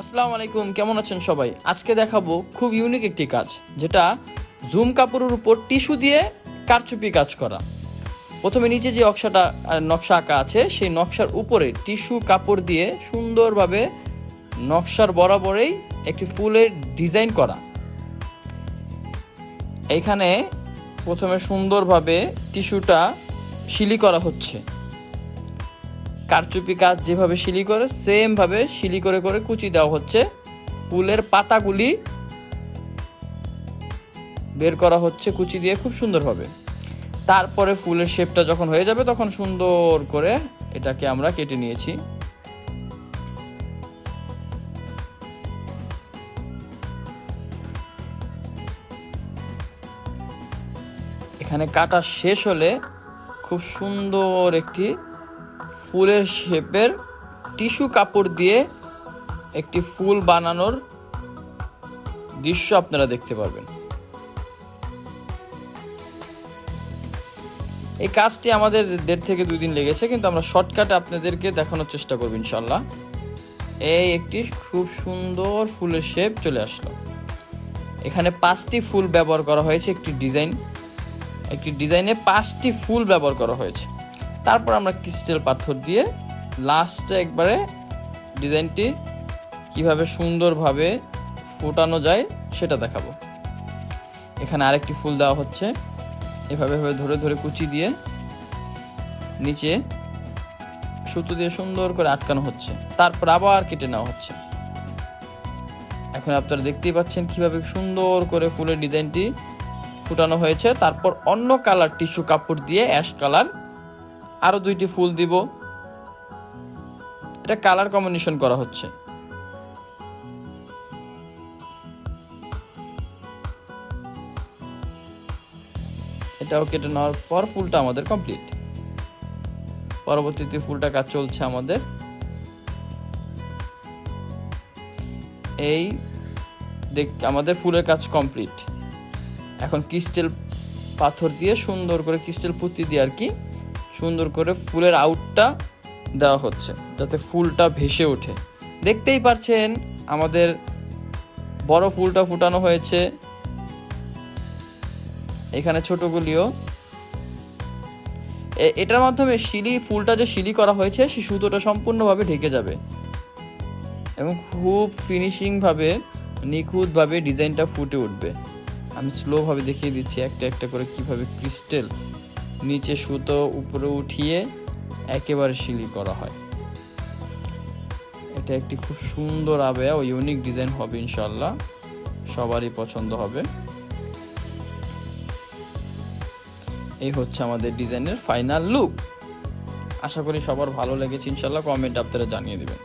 আসসালামু আলাইকুম, কেমন আছেন সবাই? আজকে দেখাবো খুব ইউনিক একটি কাজ, যেটা জুম কাপড়ের উপর টিস্যু দিয়ে কারচুপি কাজ করা। প্রথমে নিচে যে নকশাটা নকশা আঁকা আছে, সেই নকশার উপরে টিস্যু কাপড় দিয়ে সুন্দরভাবে নকশার বরাবরেই একটি ফুলের ডিজাইন করা। এইখানে প্রথমে সুন্দরভাবে টিস্যুটা শিলি করা হচ্ছে। কারচুপি কাজ যেভাবে শিলি করে সেম ভাবে শিলি করে করে কুচি দেওয়া হচ্ছে। ফুলের পাতাগুলি বের করা হচ্ছে, কুচি দিয়ে খুব সুন্দরভাবে তারপরে ফুলের শেপটা যখন হয়ে যাবে, তখন সুন্দর করে এটাকে আমরা কেটে নিয়েছি। এখানে কাটা শেষ হলে খুব সুন্দর একটি ফুলের শেপের টিস্যু কাপড় দিয়ে একটি ফুল বানানোর দৃশ্য আপনারা দেখতে পারবেন। এই কাজটি আমাদের দেড় থেকে দুই দিন লেগেছে, কিন্তু আমরা শর্টকাটে আপনাদেরকে দেখানোর চেষ্টা করব ইনশাল্লাহ এই একটি খুব সুন্দর ফুলের শেপ চলে আসলো। এখানে পাঁচটি ফুল ব্যবহার করা হয়েছে, একটি ডিজাইন। একটি ডিজাইনে পাঁচটি ফুল ব্যবহার করা হয়েছে। তারপর আমরা ক্রিস্টাল পাথর দিয়ে লাস্টে একবারে ডিজাইনটি কীভাবে সুন্দরভাবে ফোটানো যায় সেটা দেখাবো। এখানে আরেকটি ফুল দেওয়া হচ্ছে। এভাবে এভাবে ধরে ধরে কুচি দিয়ে নিচে সুতো দিয়ে সুন্দর করে আটকানো হচ্ছে। তারপর আবার কেটে নেওয়া হচ্ছে। এখন আপনারা দেখতেই পাচ্ছেন কীভাবে সুন্দর করে ফুলের ডিজাইনটি ফুটানো হয়েছে। তারপর অন্য কালার টিস্যু কাপড় দিয়ে অ্যাশ কালার আরও দুইটি ফুল দিব। এটা কালার কম্বিনেশন করা হচ্ছে। এটাও কেটে নেওয়ার পর ফুলটা আমাদের কমপ্লিট পরবর্তীতে ফুলটা কাজ চলছে আমাদের। এই দেখ, আমাদের ফুলের কাজ কমপ্লিট এখন ক্রিস্টাল পাথর দিয়ে সুন্দর করে ক্রিস্টাল পুঁতি দিয়ে আর কি সুন্দর করে ফুলের আউটটা দেওয়া হচ্ছে, যাতে ফুলটা ভেসে ওঠে। দেখতেই পারছেন, আমাদের বড় ফুলটা ফুটানো হয়েছে। এখানে ছোটগুলিও। এটার মাধ্যমে শিলি, ফুলটা যে শিলি করা হয়েছে, সে সুতোটা সম্পূর্ণভাবে ঢেকে যাবে। এবং খুব ফিনিশিংভাবে নিখুঁতভাবে ডিজাইনটা ফুটে উঠবে। আমি স্লোভাবে দেখিয়ে দিচ্ছি, একটা একটা করে কীভাবে ক্রিস্টাল নিচে সুতো উপরে উঠিয়ে একেবারে শিলি করা হয়। এটা একটি খুব সুন্দর আবে, ও ইউনিক ডিজাইন হবে ইনশাল্লাহ সবারই পছন্দ হবে। এই হচ্ছে আমাদের ডিজাইনের ফাইনাল লুক আশা করি সবার ভালো লেগেছে ইনশাল্লাহ কমেন্ট আপনারা জানিয়ে দেবেন।